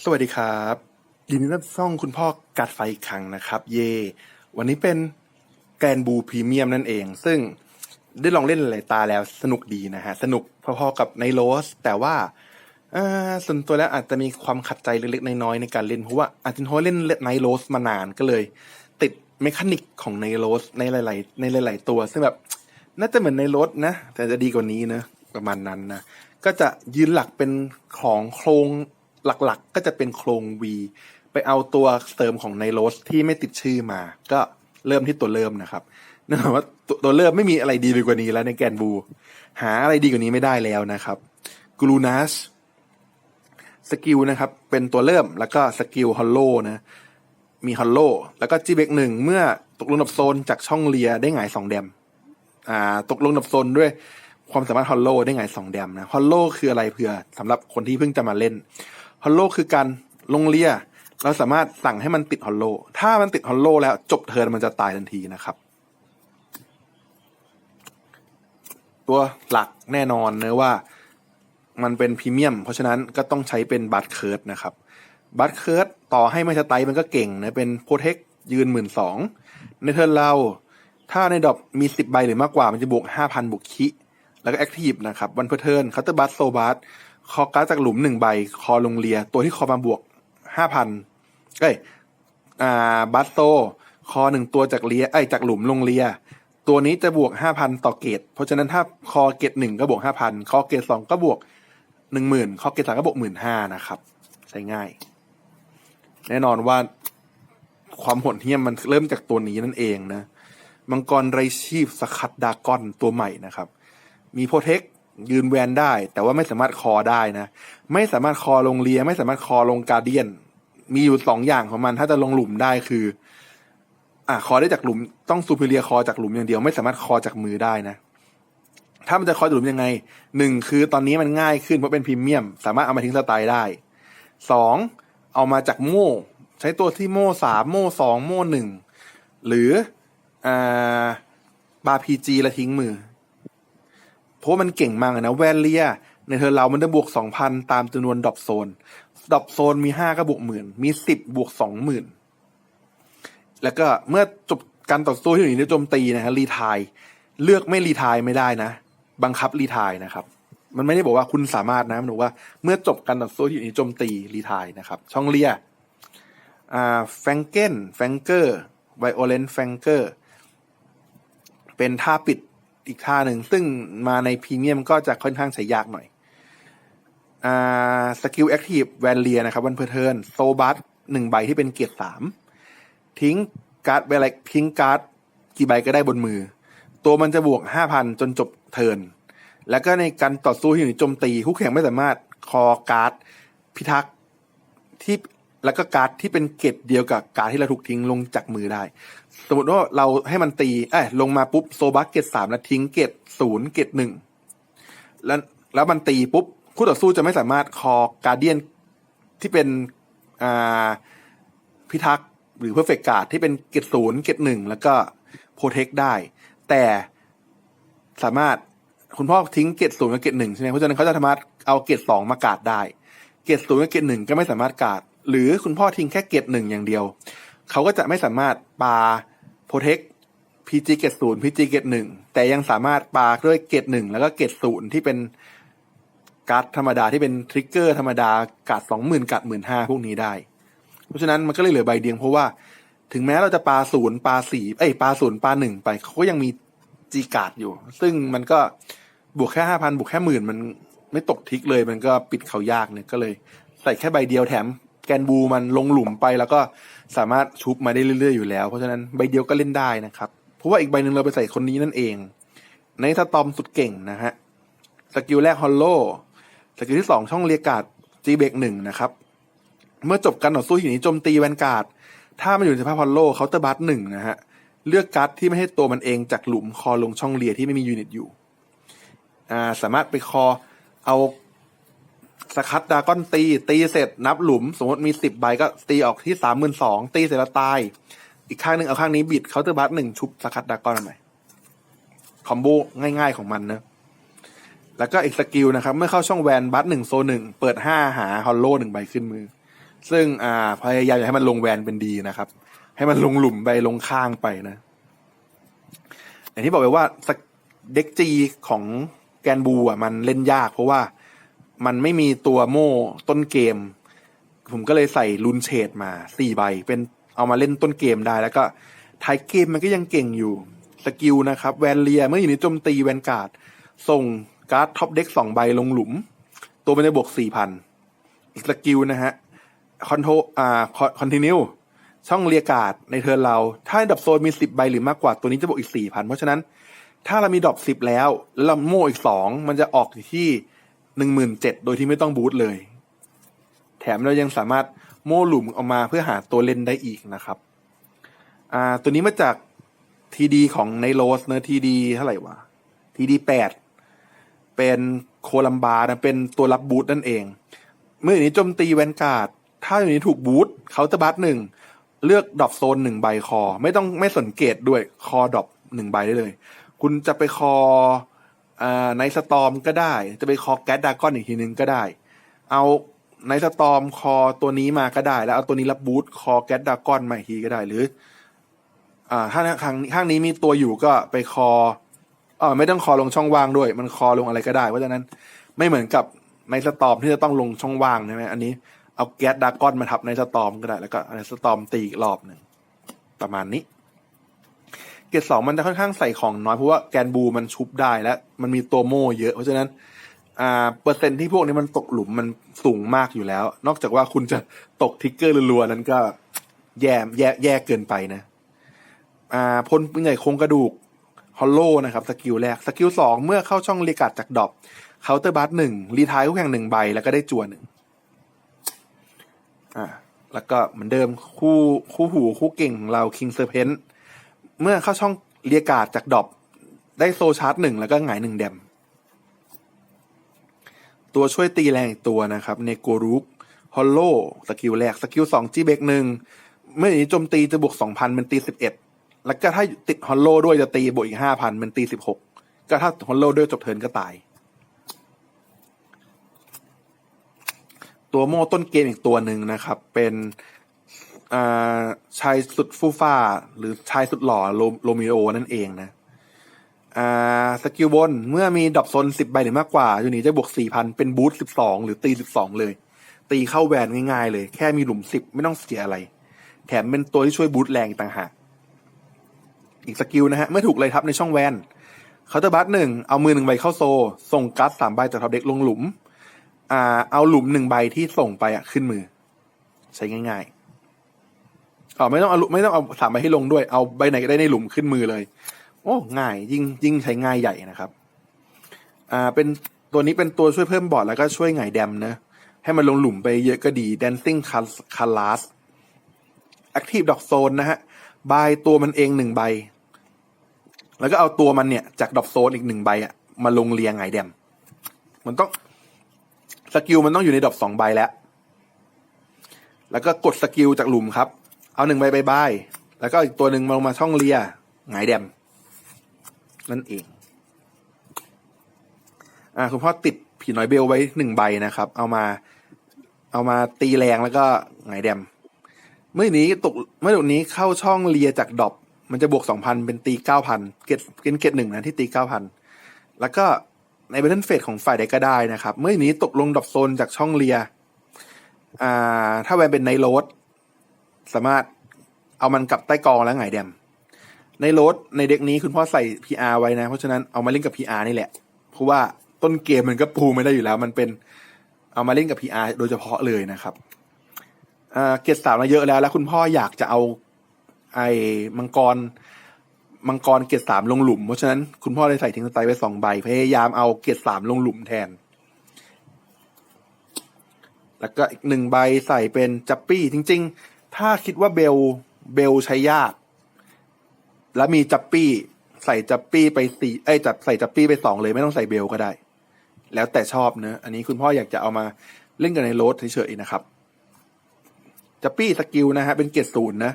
สวัสดีครับยินดีต้อนรับช่องคุณพ่อกัดไฟอีกครั้งนะครับ เย่วันนี้เป็นแกนบูพรีเมียมนั่นเอง ซึ่งได้ลองเล่นหลายตาแล้วสนุกดีนะฮะ สนุกพอๆกับในโรส แต่ว่าส่วนตัวแล้วอาจจะมีความขัดใจเล็กๆน้อยๆในการเล่น เพราะว่าอาจจะเพราะเล่นในโรสมานานก็เลย ติดเมคานิกของในโรสในหลาย ๆ ในหลาย ๆ ตัว ซึ่งแบบน่าจะเหมือนในรถนะ แต่จะดีกว่านี้นะประมาณนั้นนะก็จะยืนหลักเป็นของโครง หลักๆก็จะเป็นโครง V ไปเอาตัวเสริมของในโรสที่ไม่ติดชื่อมา ก็เริ่มที่ตัวเริ่มนะครับนั่นหมายว่าตัวตัวเริ่มไม่มีอะไรดีไปกว่านี้แล้วในแกนบู หาอะไรดีกว่านี้ไม่ได้แล้วนะครับกลูนัสสกิลนะครับ เป็นตัวเริ่มแล้วก็สกิลฮอลโลนะมีฮอลโลแล้วก็จีเบกหนึ่งเมื่อตกลงดับโซนจากช่องเลียได้หงายสองแดมอ่า ตกลงดับโซนด้วยความสามารถฮอลโลได้ไงสองแดมนะฮอลโลคืออะไรเผื่อสำหรับคนที่เพิ่งจะมาเล่น ฮอลโลคือการลงเลียเราสามารถสั่งให้มันติดฮอลโล ถ้ามันติดฮอลโลแล้วจบเทิร์นมันจะตายทันทีนะครับ ตัวหลักแน่นอนเนะว่ามันเป็นพรีเมียม เพราะฉะนั้นก็ต้องใช้เป็นบัตเคิร์ดนะครับบัตเคิร์ดต่อให้ไม่สไตล์มันก็เก่งนะเป็นโปรเทคยืนหมื่นสองในเทิร์นเรา ถ้าในดอกมีสิบใบหรือมากกว่ามันจะบวกห้าพันบวกคิ แล้วก็แอคทีฟนะครับวันเพอร์เทิร์นคัตเตอร์บัสโซบัส คอการ์ดจากหลุมหนึ่งใบ คอลงเลีย ตัวที่คอมาบวกห้าพันเอ้ยอ่าบัสโซคอหนึ่งตัวจากเลียไอ้จากหลุมลงเลีย ตัวนี้จะบวกห้าพันต่อเกตเพราะฉะนั้นถ้าคอเกตหนึ่งก็บวกห้าพันคอเกตสองก็บวกหนึ่งหมื่นคอเกตสามก็บวกหมื่นห้านะครับ ใช้ง่าย แน่นอนว่าความโหดเหี้ยมมันเริ่มจากตัวนี้นั่นเองนะ มังกรไรชีพสคัดดากอนตัวใหม่นะครับ มีโปรเทค ยืนแวนได้ แต่ว่าไม่สามารถคอได้นะ ไม่สามารถคอลงเลีย ไม่สามารถคอลงการเดียน มีอยู่สองอย่างของมัน ถ้าจะลงหลุมได้คือ อะคอได้จากหลุม ต้องซูเปอร์เรียคอจากหลุมอย่างเดียว ไม่สามารถคอจากมือได้นะ ถ้ามันจะคอจากหลุมยังไงหนึ่งคือตอนนี้มันง่ายขึ้นเพราะเป็นพรีเมียม สามารถเอามาทิ้งสไตล์ได้สองเอามาจากโม่ ใช้ตัวที่โม่สามโม่สองโม่หนึ่งหรืออ่าบาพีจีและทิ้งมือ เพราะมันเก่งมากนะแวนเลีย ในเธอเรามันได้บวกสองพันตามจำนวนดอปโซนดอปโซนมีห้าก็บวกหมื่นมีสิบบวกสองหมื่นแล้วก็เมื่อจบการต่อสู้ที่หนีในโจมตีนะฮะรีทายเลือกไม่รีทายไม่ได้นะ บังคับรีทายนะครับ มันไม่ได้บอกว่าคุณสามารถนะมันบอกว่าเมื่อจบการต่อสู้ที่หนีโจมตีรีทายนะครับ ช่องเลียอ่าแฟงเกนแฟงเกอร์ไวโอเลนแฟงเกอร์เป็นท่าปิด อีกท่าหนึ่ง ซึ่งมาในพรีเมียมก็จะค่อนข้างใช้ยากหน่อยอ่าสกิลแอคทีฟแวนเลียนะครับวันเพอร์เทิร์นโซบัสหนึ่งใบที่เป็นเกียรสามทิ้งการ์ดใบอะไรทิ้งการ์ดกี่ใบก็ได้บนมือ ตัวมันจะบวกห้าพันจนจบเทิร์นแล้วก็ในการต่อสู้ที่อโจมตีคู่แข่งไม่สามารถคอการ์ดพิทักษ์ที่ แล้วก็การ์ดที่เป็นเกตเดียวกับการ์ดที่เราถูกทิ้งลงจากมือได้ สมมติว่าเราให้มันตีเอ้ยลงมาปุ๊บโซบัสเกตสามแล้วทิ้งเกตศูนย์เกตหนึ่งแล้วแล้วมันตีปุ๊บคู่ต่อสู้จะไม่สามารถคอการเดียนที่เป็นอ่าพิทักษ์หรือเพอร์เฟกการ์ดที่เป็นเกตศูนย์เกตหนึ่งแล้วก็โปรเทคได้ แต่สามารถคุณพ่อทิ้งเกตศูนย์กับเกตหนึ่งใช่ไหมเพราะฉะนั้นเขาจะสามารถเอาเกตสองมากาดได้ เกตศูนย์กับเกตหนึ่งก็ไม่สามารถกาด หรือคุณพ่อทิ้งแค่เกตหนึ่งอย่างเดียว เขาก็จะไม่สามารถปาโปรเทคพีจีเกตศูนย์พีจีเกตหนึ่งแต่ยังสามารถปาด้วยเกตหนึ่งแล้วก็เกตศูนย์ที่เป็นการ์ดธรรมดาที่เป็นทริกเกอร์ธรรมดาการ์ดสองหมื่นการ์ดหมื่นห้าพวกนี้ได้ เพราะฉะนั้นมันก็เลยเหลือใบเดียวเพราะว่า ถึงแม้เราจะปาศูนย์ปาสี่เอ้ยปาศูนย์ปาหนึ่งไปเขาก็ยังมีจีการ์ดอยู่ ซึ่งมันก็บวกแค่ห้าพันบวกแค่หมื่นมันไม่ตกทิกเลยมันก็ปิดเขายากเนี่ยก็เลย ใส่แค่ใบเดียวแถม แกนบูมันลงหลุมไปแล้วก็สามารถชุบมาได้เรื่อย ๆ อยู่แล้ว เพราะฉะนั้นใบเดียวก็เล่นได้นะครับ เพราะว่าอีกใบหนึ่งเราไปใส่คนนี้นั่นเอง ในสตอมสุดเก่งนะฮะสกิลแรกฮอลโลสกิลที่สองช่องเรียกการ์ดจีเบกหนึ่งนะครับ เมื่อจบการต่อสู้อยู่นี้โจมตีแวนการ์ดถ้ามันอยู่ในสภาพฮอลโลเคาน์เตอร์บัสหนึ่งนะฮะเลือกการ์ดที่ไม่ให้ตัวมันเองจากหลุมคอลงช่องเลียที่ไม่มียูนิตอยู่ อ่า สามารถไปคอเอา สคัดดากอนตีตีเสร็จนับหลุม สมมติมีสิบใบก็ตีออกที่สามหมื่นสองตีเสร็จแล้วตาย อีกข้างหนึ่งเอาข้างนี้บิดเคาน์เตอร์บัสหนึ่งชุบสคัดดากอนใหม่คอมโบง่ายๆของมันนะแล้วก็อีกสกิลนะครับ เมื่อเข้าช่องแวนบัสหนึ่งโซหนึ่งเปิดห้าหาฮอลโลหนึ่งใบขึ้นมือ ซึ่งอ่าพยายามอย่าให้มันลงแวนเป็นดีนะครับ ให้มันลงหลุมไปลงข้างไปนะอย่างที่บอกไปว่าเด็กจีของแกนบูอะมันเล่นยากเพราะว่า มันไม่มีตัวโม่ต้นเกม ผมก็เลยใส่ลุนเชดมาสี่ใบ เป็นเอามาเล่นต้นเกมได้ แล้วก็ท้ายเกมมันก็ยังเก่งอยู่สกิลนะครับแวนเลียเมื่ออยู่ในโจมตีแวนการ์ดส่งการ์ดท็อปเด็กสองใบลงหลุม ตัวมันจะบวกสี่พันอีกสกิลนะฮะคอนโทอ่าคอนติเนียช่องเรียกาดในเทิร์นเรา ถ้าดับโซนมีสิบใบหรือมากกว่าตัวนี้จะบวกอีกสี่พันเพราะฉะนั้น ถ้าเรามีดอปสิบแล้วแล้วเราโม่อีกสองมันจะออกที่ หนึ่งหมื่นเจ็ดโดยที่ไม่ต้องบูทเลย แถมเรายังสามารถโม่หลุมออกมาเพื่อหาตัวเล่นได้อีกนะครับ อ่า ตัวนี้มาจากทีดีของในโรสเนอะทีดีเท่าไหร่วะทีดีแปดเป็นโคลัมบานะเป็นตัวรับบูทนั่นเอง เมื่ออยู่นี้โจมตีแวนการ์ด ถ้าอยู่นี้ถูกบูทเขาจะบัตหนึ่งเลือกดรอปโซนหนึ่งใบคอ ไม่ต้องไม่สังเกตด้วยคอดรอปหนึ่งใบได้เลย คุณจะไปคอ ในสตอมก็ได้ จะไปคอแก๊สดากอนอีกทีนึงก็ได้ เอาในสตอมคอตัวนี้มาก็ได้ แล้วเอาตัวนี้รับบูทคอแก๊สดากอนมาอีกทีก็ได้หรือ อ่าถ้าข้างข้างนี้มีตัวอยู่ก็ไปคอเออไม่ต้องคอลงช่องว่างด้วย มันคอลงอะไรก็ได้ เพราะฉะนั้นไม่เหมือนกับในสตอมที่จะต้องลงช่องว่างใช่ไหมอันนี้เอาแก๊สดากอนมาทับในสตอมก็ได้แล้วก็ในสตอมตีอีกรอบหนึ่งประมาณนี้ เกรดสองมันจะค่อนข้างใส่ของน้อยเพราะว่าแกนบูมันชุบได้และมันมีตัวโม่เยอะเพราะฉะนั้นอ่าเปอร์เซ็นต์ที่พวกนี้มันตกหลุมมันสูงมากอยู่แล้ว นอกจากว่าคุณจะตกทิกเกอร์รัวๆนั้นก็แย่แย่แย่เกินไปนะ อ่าพลปืนใหญ่โครงกระดูกฮอลโลนะครับสกิลแรกสกิลสองเมื่อเข้าช่องเรียกาดจากดอปเคาน์เตอร์บัสหนึ่งรีทายคู่แข่งหนึ่งใบแล้วก็ได้จัวหนึ่งอ่าแล้วก็เหมือนเดิมคู่คู่หูคู่เก่งของเราคิงเซอร์เพน เมื่อเข้าช่องเรียกาดจากดอปได้โซชาร์จหนึ่งแล้วก็หงายหนึ่งแดม ตัวช่วยตีแรงอีกตัวนะครับเนโกรุกฮอลโลสกิลแรกสกิลสองจีเบกหนึ่งเมื่อนี้โจมตีจะบวกสองพันเป็นตีสิบเอ็ดแล้วก็ถ้าติดฮอลโลด้วยจะตีบวกอีกห้าพันเป็นตีสิบหกก็ถ้าฮอลโลด้วยจบเทินก็ตาย ตัวโม่ต้นเกมอีกตัวหนึ่งนะครับ เป็น ชายสุดฟูฟ้า หรือชายสุดหล่อโรมิโอนั่นเองนะสกิลบนเมื่อมีดรอปโซนสิบใบหรือมากกว่า อยู่นี้จะบวกสี่พันเป็นบูทสิบสองหรือตีสิบสองเลย ตีเข้าแวนง่ายๆเลย แค่มีหลุมสิบไม่ต้องเสียอะไร แถมเป็นตัวที่ช่วยบูทแรงอีกต่างหากอีกสกิลนะฮะ เมื่อถูกไลทับในช่องแวนเคาน์เตอร์บัสหนึ่งเอามือหนึ่งใบเข้าโซ ส่งการ์ดสามใบจากท็อปเด็กลงหลุม อ่า เอาหลุมหนึ่งใบที่ส่งไปอะขึ้นมือ ใช้ง่าย อ๋อไม่ต้องเอาไม่ต้องเอาสามใบให้ลงด้วย เอาใบไหนก็ได้ในหลุมขึ้นมือเลย โอ้ง่ายยิ่งยิ่งใช้ง่ายใหญ่นะครับ อ่าเป็นตัวนี้เป็นตัวช่วยเพิ่มบอร์ดแล้วก็ช่วยไงายแดมนะ ให้มันลงหลุมไปเยอะก็ดี Dancing Colors Active Dog Zone นะฮะบายตัวมันเองหนึ่งใบ แล้วก็เอาตัวมันเนี่ย จากดอกโซนอีกหนึ่งใบอะมาลงเรียงไงแดม มันต้องสกิลมันต้องอยู่ในดอกสองใบแล้ว แล้วก็กดสกิลจากหลุมครับ เอาหนึ่งใบใบใบแล้วก็อีกตัวหนึ่งมาลงมาช่องเรียไงแดม นั่นเอง อ่าคุณพ่อติดผีน้อยเบลไว้หนึ่งใบนะครับ เอามา เอามาตีแรงแล้วก็ไงแดม เมื่อนี้ตกเมื่อตกนี้เข้าช่องเลียจากดอปมันจะบวกสองพันเป็นตีเก้าพันเกตเป็นเกตหนึ่งนะที่ตีเก้าพันแล้วก็ในเบทเทิลเฟสของฝ่ายใดก็ได้นะครับ เมื่อนี้ตกลงดอปโซนจากช่องเลีย อ่า ถ้าแวนเป็นไนโรด สามารถเอามันกลับใต้กองแล้วไงแดม ในโรดในเด็กนี้คุณพ่อใส่ PR ไว้นะ เพราะฉะนั้นเอามาเล่นกับ PR นี่แหละ เพราะว่าต้นเกมมันก็ปูไม่ได้อยู่แล้ว มันเป็นเอามาเล่นกับ PR โดยเฉพาะเลยนะครับอ่าเกตสามมาเยอะแล้ว แล้วคุณพ่ออยากจะเอาไอ้มังกรมังกรเกตสามลงหลุม เพราะฉะนั้นคุณพ่อเลยใส่ทิ้งสไตล์ไว้สองใบ พยายามเอาเกตสามลงหลุมแทน แล้วก็อีกหนึ่งใบใส่เป็นจัปปี้จริง ๆ ถ้าคิดว่าเบลเบลใช้ยาก แล้วมีจัปปี้ ใส่จัปปี้ไปสี่เอ้จับใส่จัปปี้ไปสองเลยไม่ต้องใส่เบลก็ได้ แล้วแต่ชอบเนอะอันนี้คุณพ่ออยากจะเอามาเล่นกันในโรถเฉยๆนะครับจัปปี้สกิลนะฮะเป็นเกรดศูนย์นะ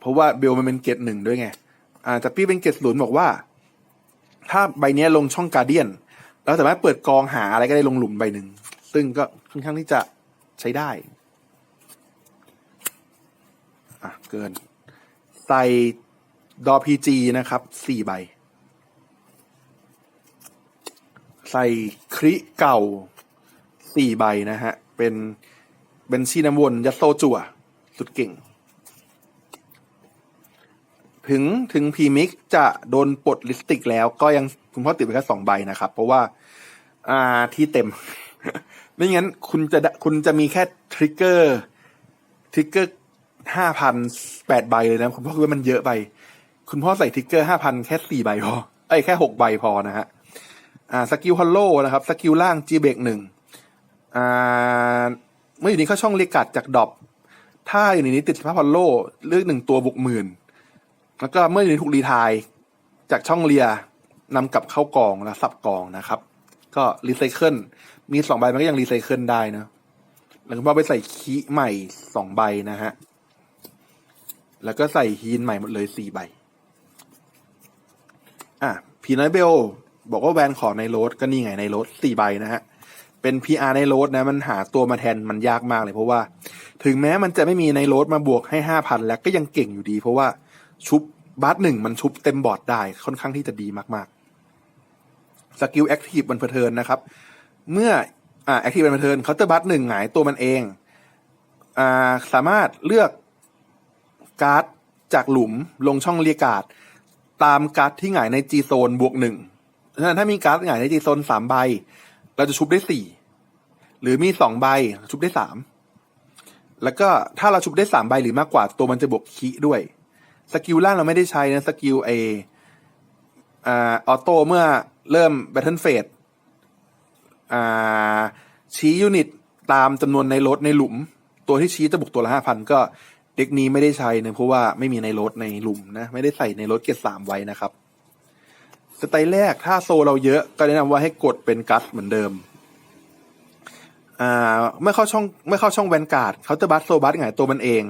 เพราะว่าเบลมันเป็นเกรดหนึ่งด้วยไง อ่าจัปปี้เป็นเกรดศูนย์บอกว่า ถ้าใบนี้ลงช่องการเดียนเราสามารถเปิดกองหาอะไรก็ได้ลงหลุมใบหนึ่งซึ่งก็ค่อนข้างที่จะใช้ได้ อะ เกิน ใส่ดอพีจีนะครับสี่ใบ ใส่คริเก่าสี่ใบนะฮะ เป็นเป็นชีน้ำวนยัดโซจั่ว สุดเก่ง ถึงถึงพีมิกจะโดนปลดลิสติกแล้วก็ยังคุณพ่อติดไปแค่สองใบนะครับ เพราะว่า อ่าที่เต็ม ไม่งั้นคุณจะคุณจะมีแค่ทริกเกอร์ทริกเกอร์ ห้าพันแปดใบเลยนะคุณพ่อคิดว่ามันเยอะไป คุณพ่อใส่ทิกเกอร์ห้าพันแค่สี่ใบพอเอ้ยแค่หกใบพอนะฮะอ่าสกิลฮอลโลนะครับสกิลล่างจีเบกหนึ่งอ่าเมื่ออยู่นี้เข้าช่องเรียกกัดจากดอปถ้าอยู่ในนี้ติดสิบห้าฮอลโลเลือกหนึ่งตัวบวกหมื่นแล้วก็เมื่ออยู่ในถูกรีทายจากช่องเรียนำกลับเข้ากองแล้วสับกองนะครับ ก็รีไซเคิลมีสองใบมันก็ยังรีไซเคิลได้นะแล้วก็ไปใส่คีใหม่สองใบนะฮะ แล้วก็ใส่ฮีนใหม่หมดเลยสี่ใบ อะพีนอยเบลบอกว่าแวนขอในโรดก็นี่ไงในโรดสี่ใบนะฮะ เป็น PR ในโรดนะ มันหาตัวมาแทนมันยากมากเลยเพราะว่า ถึงแม้มันจะไม่มีในโรดมาบวกให้ห้าพันแล้วก็ยังเก่งอยู่ดี เพราะว่าชุบบาสหนึ่งมันชุบเต็มบอร์ดได้ค่อนข้างที่จะดีมากๆสกิลแอคทีฟบนเพเทิรนนะครับ เมื่ออ่าแอคทีฟบนเพเทิร์นเคาน์เตอร์บัสหนึ่งหงายตัวมันเองอ่าสามารถเลือก การ์ดจากหลุมลงช่องเรียการ์ดตามการ์ดที่หงายในจีโซนบวกหนึ่งฉะนั้นถ้ามีการ์ดหงายในจีโซนสามใบ เราจะชุบได้สี่หรือมีสองใบชุบได้สามแล้วก็ถ้าเราชุบได้สามใบหรือมากกว่าตัวมันจะบวกคีด้วยสกิลล่างเราไม่ได้ใช้นะสกิลเออ่าออโต้เมื่อเริ่มแบทเทิลเฟสชี้ยูนิตตามจำนวนในรถในหลุม ตัวที่ชี้จะบุกตัวละห้าพันก็ เด็กนี้ไม่ได้ใช้นะเพราะว่าไม่มีในรถในหลุมนะ ไม่ได้ใส่ในรถเกตสามไว้นะครับ สไตล์แรกถ้าโซเราเยอะก็แนะนำว่าให้กดเป็นกัสเหมือนเดิมอ่าเมื่อเข้าช่องเมื่อเข้าช่องแวนการ์ดเขาจะบัสโซบัสหงตัวมันเอง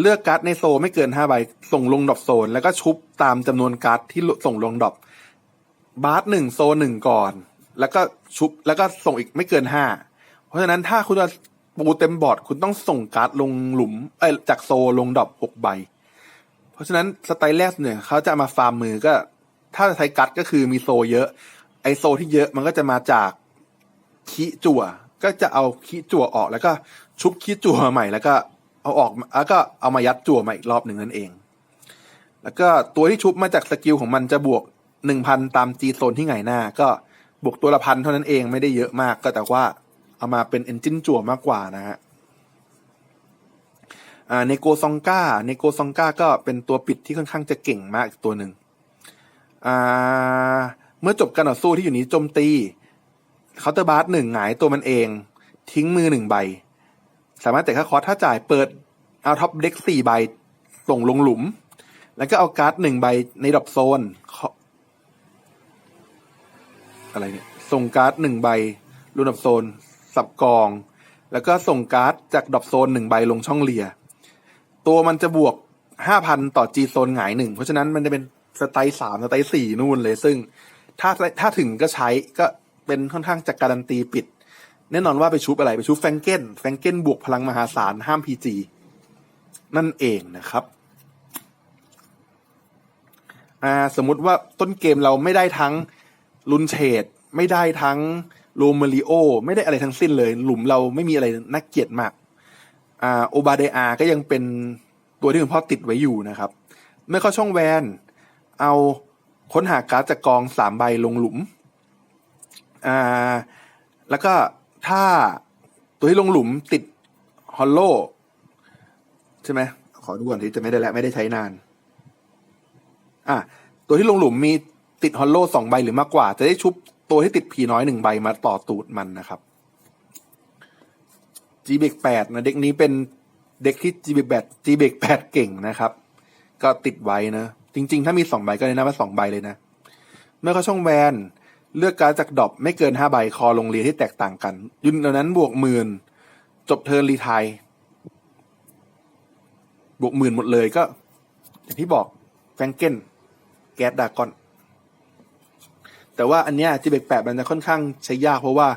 เลือกการ์ดในโซไม่เกินห้าใบส่งลงดรอปโซน แล้วก็ชุบตามจำนวนการ์ดที่ส่งลงดรอปบาร์หนึ่งโซหนึ่งก่อน แล้วก็ชุบแล้วก็ส่งอีกไม่เกินห้าเพราะฉะนั้นถ้าคุณจะ ปูเต็มบอร์ดคุณต้องส่งการ์ดลงหลุมเอ้จากโซลงดอปหกใบ เพราะฉะนั้นสไตล์แรกเนี่ยเขาจะมาฟาร์มมือก็ ถ้าใช้กัดก็คือมีโซเยอะ ไอโซที่เยอะมันก็จะมาจากคีจั่ว ก็จะเอาคีจั่วออกแล้วก็ชุบคีจั่วใหม่แล้วก็เอาออกแล้วก็เอามายัดจั่วม่อีกรอบหนึ่งนั่นเอง แล้วก็ตัวที่ชุบมาจากสกิลของมันจะบวกหนึ่งพันตามจีโซนที่ไงหน้า ก็บวกตัวละพันเท่านั้นเองไม่ได้เยอะมากก็แต่ว่า เอามาเป็นเอนจินจั่วมากกว่านะฮะอ่าเนโกซองกาเนโกซองกาก็เป็นตัวปิดที่ค่อนข้างจะเก่งมากอีกตัวหนึ่งอ่าเมื่อจบการต่อสู้ที่อยู่นี้โจมตีเคาน์เตอร์บาร์หนึ่งหงายตัวมันเอง ทิ้งมือหนึ่งใบ สามารถแต่ค่าคอร์สถ้าจ่ายเปิดเอาท็อปเด็กสี่ใบส่งลงหลุม แล้วก็เอาการ์ดหนึ่งใบในดรอปโซนอะไรเนี่ยส่งการ์ดหนึ่งใบลงดรอปโซน สับกอง แล้วก็ส่งการ์ดจากดรอปโซนหนึ่งใบลงช่องเลีย ตัวมันจะบวกห้าพันต่อจีโซนหงายหนึ่งเพราะฉะนั้นมันจะเป็นสไตล์สามสไตล์สี่นู่นเลย ซึ่งถ้าถ้าถึงก็ใช้ก็เป็นค่อนข้างจะการันตีปิด แน่นอนว่าไปชุบอะไรไปชุบแฟงเก้นแฟงเก้นบวกพลังมหาศาลห้ามพีจีนั่นเองนะครับอ่าสมมุติว่าต้นเกมเราไม่ได้ทั้งลุนเฉดไม่ได้ทั้ง โรมาริโอ ไม่ได้อะไรทั้งสิ้นเลย หลุมเราไม่มีอะไรน่าเกียดมากอ่าโอบาเดอาก็ยังเป็นตัวที่คุณพ่อติดไว้อยู่นะครับ เมื่อเข้าช่องแวน เอาค้นหาการ์ดจากกองสามใบลงหลุมอ่าแล้วก็ถ้าตัวที่ลงหลุมติดฮอลโลใช่ไหมขอดูก่อนที่จะไม่ได้แล้วไม่ได้ใช้นาน อะตัวที่ลงหลุมมีติดฮอลโลสองใบหรือมากกว่า จะได้ชุบ ตัวที่ติดผีน้อยหนึ่งใบมาต่อตูดมันนะครับ g b แปดนะเด็กนี้เป็นเด็กที่ g b แปด g b แปดเก่งนะครับ ก็ติดไว้นะ จริง ๆ ถ้ามีสองใบก็เลยนะว่าสองใบเลยนะ เมื่อเขาช่องแวน เลือกการจากดอปไม่เกินห้าใบคอลงเรียที่แตกต่างกัน ยุนเหล่านั้นบวกหมื่นจบเทิร์นรีไทยบวกหมื่นหมดเลยก็ อย่างที่บอกแฟงเกนแก๊สดากอน แต่ว่าอันเนี้ยจีเบกแปดมันจะค่อนข้างใช้ยากเพราะว่า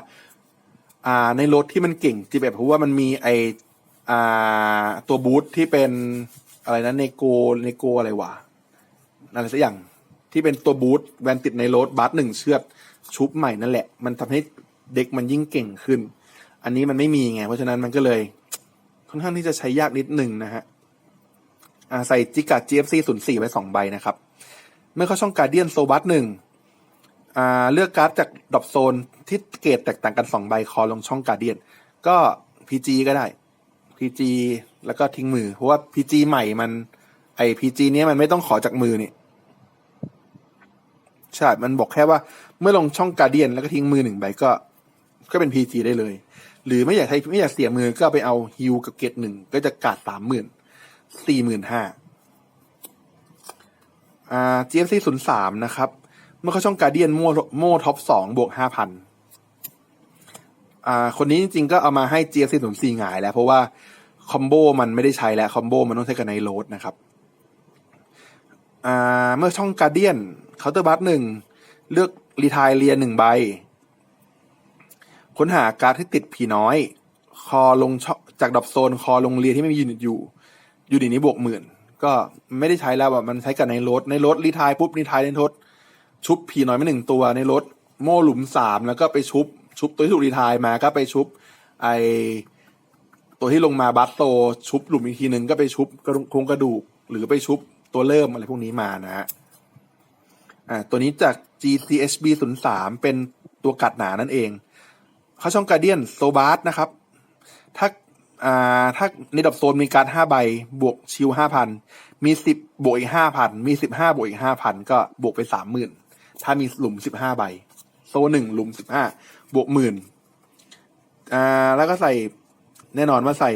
อ่าในรถที่มันเก่งจีเบกเพราะว่ามันมีไออ่าตัวบูทที่เป็นอะไรนะเนโกเนโกอะไรวะอะไรสักอย่างที่เป็นตัวบูทแวนติดในรถบัสหนึ่งเชือดชุบใหม่นั่นแหละ มันทำให้เด็กมันยิ่งเก่งขึ้น อันนี้มันไม่มีไง เพราะฉะนั้นมันก็เลย ค่อนข้างที่จะใช้ยากนิดหนึ่งนะฮะอาใส่จิกา GFC 0 4ไว้สองใบนะครับ เมื่อเข้าช่องการเดียนโซบัสหนึ่ง เลือกการ์ดจากดรอปโซนที่เกรดแตกต่างกันสองใบคอลงช่องการเดียน ก็ PG ก็ได้ PG แล้วก็ทิ้งมือ เพราะว่า PG ใหม่มัน ไอ PG เนี้ยมันไม่ต้องขอจากมือนี่ใช่ มันบอกแค่ว่าเมื่อลงช่องการเดียนแล้วก็ทิ้งมือหนึ่งใบก็ ก็เป็น PG ได้เลย หรือไม่อยากใช้ไม่อยากเสียมือก็ไปเอาฮิวกับเกตหนึ่งก็จะกาดสามหมื่นสี่หมื่นห้าอ่า GFC ศูนย์สามนะครับ เมื่อเข้าช่องการเดียนโม่โม่ท็อปสองบวกห้าพันอ่าคนนี้จริงๆก็เอามาให้ GFC ศูนย์สี่หงายแล้ว เพราะว่าคอมโบมันไม่ได้ใช้แล้วคอมโบมันต้องใช้กับในโรดนะครับอ่าเมื่อช่องการเดียนเคาน์เตอร์บัสหนึ่งเลือกรีทายเรียนหนึ่งใบ ค้นหาการ์ดที่ติดผีน้อย คอลงช่องจากดรอปโซนคอลงเรียนที่ไม่มียูนิตอยู่ ยูนิตนี้บวกหมื่นก็ไม่ได้ใช้แล้วแบบมันใช้กับในรถในรถรีทายปุ๊บรีทายในรถ ชุบผีน้อยมาหนึ่งตัวในรถโม่หลุมสามแล้วก็ไปชุบ ชุบตัวที่ถูกรีทายมาก็ไปชุบ ไอตัวที่ลงมาบัสโต ชุบหลุมอีกทีหนึ่งก็ไปชุบกระดูกโครงกระดูก หรือไปชุบตัวเริ่มอะไรพวกนี้มานะฮะอ่าตัวนี้จาก GCHB 0 3เป็นตัวกัดหนานั่นเองเข้าช่องการเดียนโซบาร์นะครับ ถ้าอ่าถ้าในดับโซนมีการห้าใบบวกชิวห้าพันมีสิบบวกอีกห้าพันมีสิบห้าบวกอีกห้าพันก็บวกไปสามหมื่น ถ้ามีหลุมสิบห้าใบ โซหนึ่งหลุมสิบห้าบวกหมื่นอ่าแล้วก็ใส่แน่นอนว่าใส่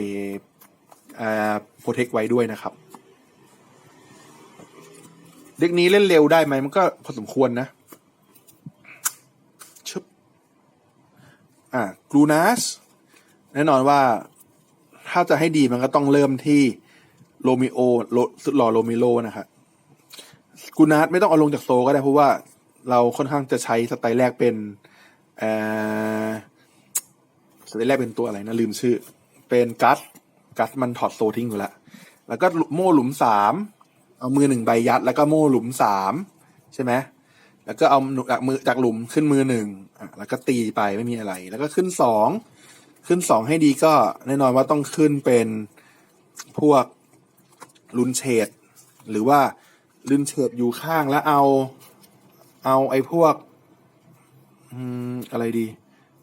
อ่าโปรเทคไว้ด้วยนะครับ เด็กนี้เล่นเร็วได้ไหมมันก็พอสมควรนะชึบอ่ากรูนัสแน่นอนว่าถ้าจะให้ดีมันก็ต้องเริ่มที่โรมิโอสุดหล่อโรมิโลนะครับกูนัสไม่ต้องเอาลงจากโซก็ได้เพราะว่า เราค่อนข้างจะใช้สไตล์แรกเป็นเอ่อสไตล์แรกเป็นตัวอะไรนะลืมชื่อ เป็นกัสกัสมันถอดโซทิ้งอยู่แล้วแล้วก็โม่หลุมสามเอามือหนึ่งใบยัด แล้วก็โม่หลุมสามใช่ไหมแล้วก็เอาจากมือจากหลุมขึ้นมือหนึ่งแล้วก็ตีไปไม่มีอะไร แล้วก็ขึ้นสองขึ้นสองให้ดีก็แน่นอนว่าต้องขึ้นเป็นพวกลุนเฉดหรือว่าลุนเฉดอยู่ข้างแล้วเอา เอาไอ้พวกอืมอะไรดี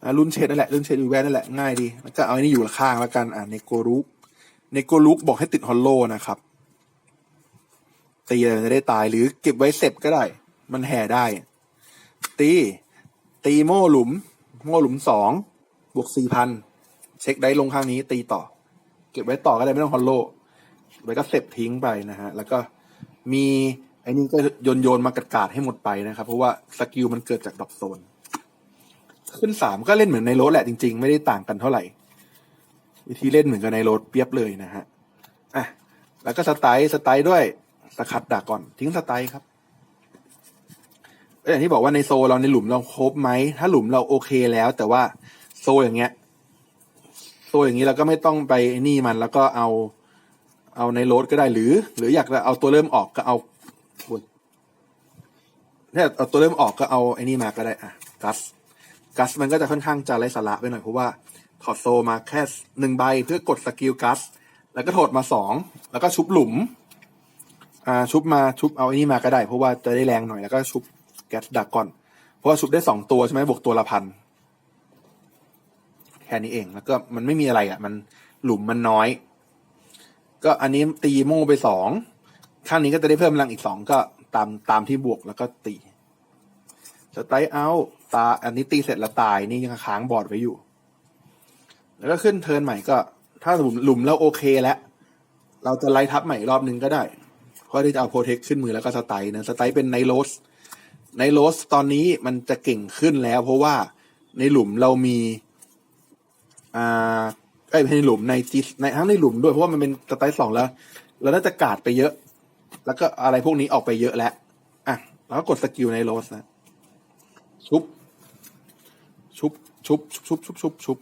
อ่นเฉดนั่นแหละลุนเฉดอยู่แวนนั่นแหละง่ายดีแล้วก็เอาไอ้นี่อยู่ข้างแล้วกันอะเนโกรุกเนโกรุกบอกให้ติดฮอลโลนะครับตีจะได้ตายหรือเก็บไว้เสร็จก็ได้ มันแห่ได้ ตี ตีโม่หลุม โม่หลุมสองบวกสี่พันเช็คได้ลงข้างนี้ ตีต่อ เก็บไว้ต่อก็ได้ไม่ต้องฮอลโลไว้ก็เสร็จทิ้งไปนะฮะ แล้วก็มี ไอ้นี่ก็โยนโยนมากระกาดให้หมดไปนะครับ เพราะว่าสกิลมันเกิดจากดรอปโซน ขึ้นสามก็เล่นเหมือนในโรถแหละจริง ๆ ไม่ได้ต่างกันเท่าไหร่ วิธีเล่นเหมือนกับในโรถเปียบเลยนะฮะอะแล้วก็สไตล์สไตล์ด้วยสคัดดาก่อนทิ้งสไตล์ครับอย่างที่บอกว่าในโซเราในหลุมเราครบไหมถ้าหลุมเราโอเคแล้ว แต่ว่าโซอย่างเงี้ย โซอย่างนี้เราก็ไม่ต้องไปนี่มันแล้วก็เอาเอาในโรดก็ได้หรือ หรืออยากจะเอาตัวเริ่มออกก็เอา โอ้ยเนี่ยเอาตัวเริ่มออกก็เอาไอ้นี่มาก็ได้อะกัสกัสมันก็จะค่อนข้างจะไร้สาระไปหน่อยเพราะว่าถอดโซมาแค่หนึ่งใบเพื่อกดสกิลกัส แล้วก็ถอดมาสองแล้วก็ชุบหลุมอ่าชุบมาชุบเอาไอ้นี่มาก็ได้ เพราะว่าจะได้แรงหน่อยแล้วก็ชุบแก๊สดักก่อน เพราะว่าชุบได้สองตัวใช่ไหมบวกตัวละพันแค่นี้เองแล้วก็มันไม่มีอะไรอะ มันหลุมมันน้อย ก็อันนี้ตีโม่ไปสอง ข้างนี้ก็จะได้เพิ่มพลังอีกสองก็ตามตามที่บวกแล้วก็ตีสไตล์เอาตาอันนี้ตีเสร็จแล้วตายนี่ยังค้างบอร์ดไว้อยู่ แล้วก็ขึ้นเทิร์นใหม่ก็ ถ้าหลุมหลุมเราโอเคแล้ว เราจะไล่ทับใหม่อีกรอบนึงก็ได้เพราะที่จะเอาโปรเทคขึ้นมือแล้วก็สไตล์นะสไตล์เป็นไนโรสไนโรสตอนนี้มันจะเก่งขึ้นแล้ว เพราะว่าในหลุมเรามีอ่าไอ้ใช่ในหลุมในจีในทั้งในหลุมด้วยเพราะว่ามันเป็นสไตล์สองแล้ว เราน่าจะกาดไปเยอะ แล้วก็อะไรพวกนี้ออกไปเยอะแล้ว อะ แล้วก็กดสกิลในโรสนะ ชุบ ชุบ ชุบ ชุบ ชุบ ชุบ ชุบ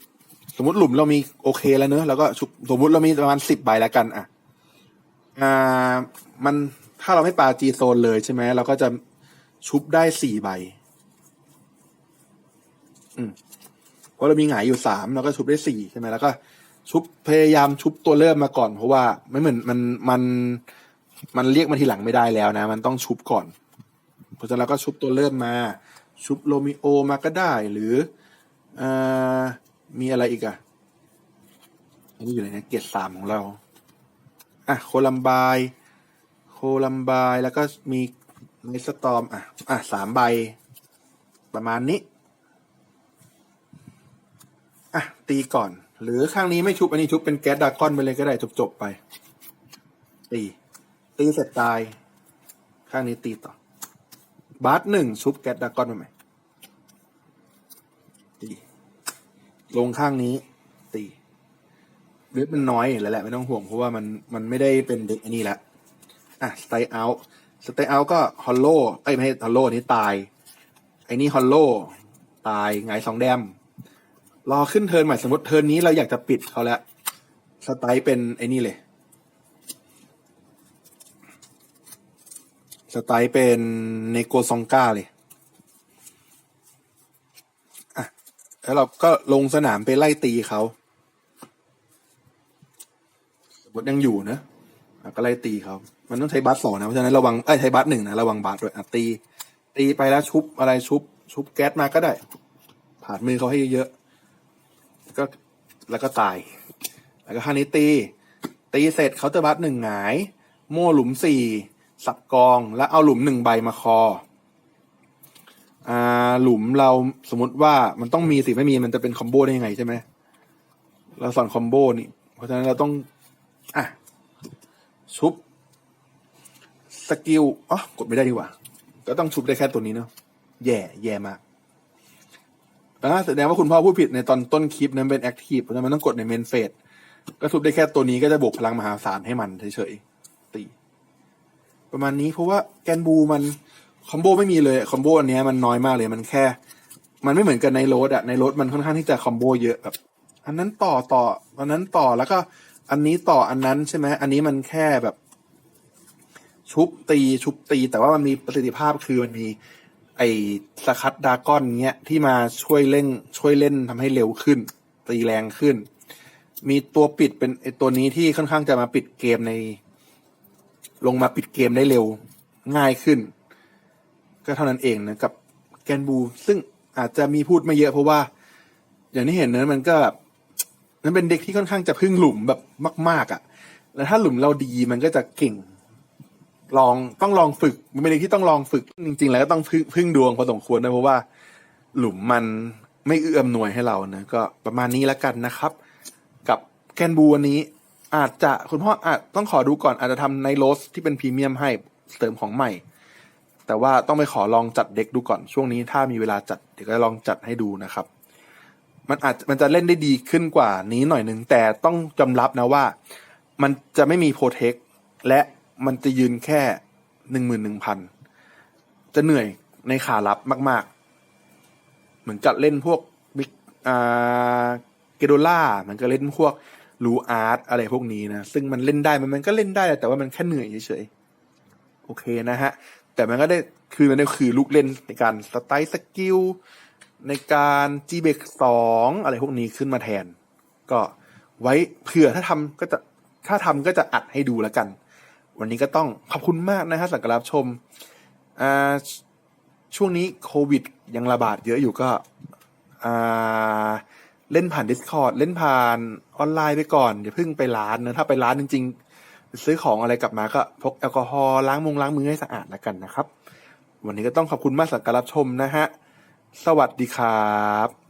สมมติหลุมเรามีโอเคแล้วเนอะ แล้วก็ชุบ สมมติเรามีประมาณสิบใบแล้วกัน อะ อ่า มัน ถ้าเราไม่ปาจีโซนเลยใช่ไหม เราก็จะชุบได้สี่ใบ อืมเพราะเรามีหงายอยู่สามเราก็ชุบได้สี่ใช่ไหมแล้วก็ ชุบพยายามชุบตัวเริ่มมาก่อน เพราะว่าไม่เหมือนมันมัน มันเรียกมาทีหลังไม่ได้แล้วนะ มันต้องชุบก่อน เพราะฉะนั้นเราก็ชุบตัวเริ่มมา ชุบโรมิโอมาก็ได้ หรืออมีอะไรอีกอะอันนี้อยู่ในนะเกียรติสามของเรา อะ โคลัมบาย โคลัมบาย แล้วก็มีในสตอม อะ อะสามใบ ประมาณนี้ อะ ตีก่อน หรือข้างนี้ไม่ชุบ อันนี้ชุบเป็นแก๊สดากอนไปเลยก็ได้จบๆไป ตี ตีเสร็จตาย ข้างนี้ตีต่อ บาสหนึ่งชุบแก๊สดากอนไปไหมตีลงข้างนี้ ตีเว็บมันน้อยแล้วแหละไม่ต้องห่วง เพราะว่ามันมันไม่ได้เป็นเด็กอันนี้ละอะสไตเอาสไตเอาก็ฮอลโลเอ้ไม่ใช่ฮอลโลนี้ตาย ไอ้นี่ฮอลโลตายไงสองแดม รอขึ้นเทินใหม่สมมติเทินนี้เราอยากจะปิดเขาแล้วสไตล์เป็นไอ้นี่เลย สไตล์เป็นเนโกซองกาเลยอะแล้วเราก็ลงสนามไปไล่ตีเขาสมมติยังอยู่นะอะก็ไล่ตีเขา มันต้องใช้บัสสองนะ เพราะฉะนั้นระวังเอ้ใช้บัสหนึ่งนะ ระวังบัสด้วยอะตี ตีไปแล้วชุบอะไรชุบ ชุบแก๊สมาก็ได้ ผ่านมือเขาให้เยอะๆก็แล้วก็ตาย แล้วก็คานี้ตี ตีเสร็จเขาน์เตอร์บัสหนึ่งหงาย โม่หลุมสี่ สับกองแล้วเอาหลุมหนึ่งใบมาคออ่าหลุมเราสมมติว่ามันต้องมีสิไม่มีมันจะเป็นคอมโบได้ยังไงใช่ไหมเราสอนคอมโบนี่ เพราะฉะนั้นเราต้อง อะ ชุบสกิลอ๋อกดไม่ได้ดีกว่า ก็ต้องชุบได้แค่ตัวนี้เนาะแย่ แย่มากอ่าแสดงว่าคุณพ่อพูดผิดในตอนต้นคลิปนั้นเป็นแอคทีฟเพราะฉะนั้นมันต้องกดในเมนเฟสก็ทุบได้แค่ตัวนี้ก็จะบวกพลังมหาศาลให้มันเฉยๆตี ประมาณนี้เพราะว่าแกนบูมันคอมโบไม่มีเลยคอมโบอันเนี้ยมันน้อยมากเลยมันแค่ มันไม่เหมือนกันในโรดอะในโรดมันค่อนข้างที่จะคอมโบเยอะแบบอันนั้นต่อต่ออันนั้นต่อแล้วก็อันนี้ต่ออันนั้นใช่ไหมอันนี้มันแค่แบบ ชุบตีชุบตี แต่ว่ามันมีประสิทธิภาพคือมันมี ไอสคัตดากอนเงี้ยที่มาช่วยเล่นช่วยเล่นทำให้เร็วขึ้น ตีแรงขึ้น มีตัวปิดเป็นไอตัวนี้ที่ค่อนข้างจะมาปิดเกมใน ลงมาปิดเกมได้เร็วง่ายขึ้น ก็เท่านั้นเองนะกับแกนบู ซึ่งอาจจะมีพูดไม่เยอะเพราะว่า อย่างที่เห็นนะมันก็แบบมันเป็นเด็กที่ค่อนข้างจะพึ่งหลุมแบบมาก ๆอะ แล้วถ้าหลุมเราดีมันก็จะเก่ง ลองต้องลองฝึก มันเป็นเด็กที่ต้องลองฝึก จริง ๆ แล้วก็ต้องพึ่งพึ่งดวงพอสมควรนะเพราะว่า หลุมมันไม่เอื้ออำนวยให้เรานะก็ประมาณนี้แล้วกันนะครับ กับแกนบูวันนี้ อาจจะคุณพ่ออาจต้องขอดูก่อนอาจจะทำในโรสที่เป็นพรีเมียมให้เสริมของใหม่ แต่ว่าต้องไปขอลองจัดเด็กดูก่อนช่วงนี้ถ้ามีเวลาจัดเดี๋ยวก็ลองจัดให้ดูนะครับ มันอาจมันจะเล่นได้ดีขึ้นกว่านี้หน่อยหนึ่งแต่ต้องจำรับนะว่า มันจะไม่มีโปรเทคและมันจะยืนแค่หนึ่งหมื่นหนึ่งพันจะเหนื่อยในขารับมาก ๆ เหมือนกับเล่นพวกบิ๊กอ่าเกโดล่าเหมือนกับเล่นพวก ลูอาร์ตอะไรพวกนี้นะ ซึ่งมันเล่นได้มันมันก็เล่นได้ แต่ว่ามันแค่เหนื่อยเฉยๆโอเคนะฮะ แต่มันก็ได้คือมันได้คือลูกเล่นในการสไตล์สกิลในการจีเบกสองอะไรพวกนี้ขึ้นมาแทน ก็ไว้เผื่อถ้าทำก็จะถ้าทำก็จะอัดให้ดูแล้วกัน วันนี้ก็ต้องขอบคุณมากนะฮะสำหรับรับชมอ่าช่วงนี้โควิดยังระบาดเยอะอยู่ก็อ่า เล่นผ่าน Discord เล่นผ่านออนไลน์ไปก่อนอย่าเพิ่งไปร้านนะถ้าไปร้านจริง ๆ ซื้อของอะไรกลับมาก็พกแอลกอฮอล์ล้างมงล้างมือให้สะอาดแล้วกันนะครับ วันนี้ก็ต้องขอบคุณมากสำหรับการรับชมนะฮะ สวัสดีครับ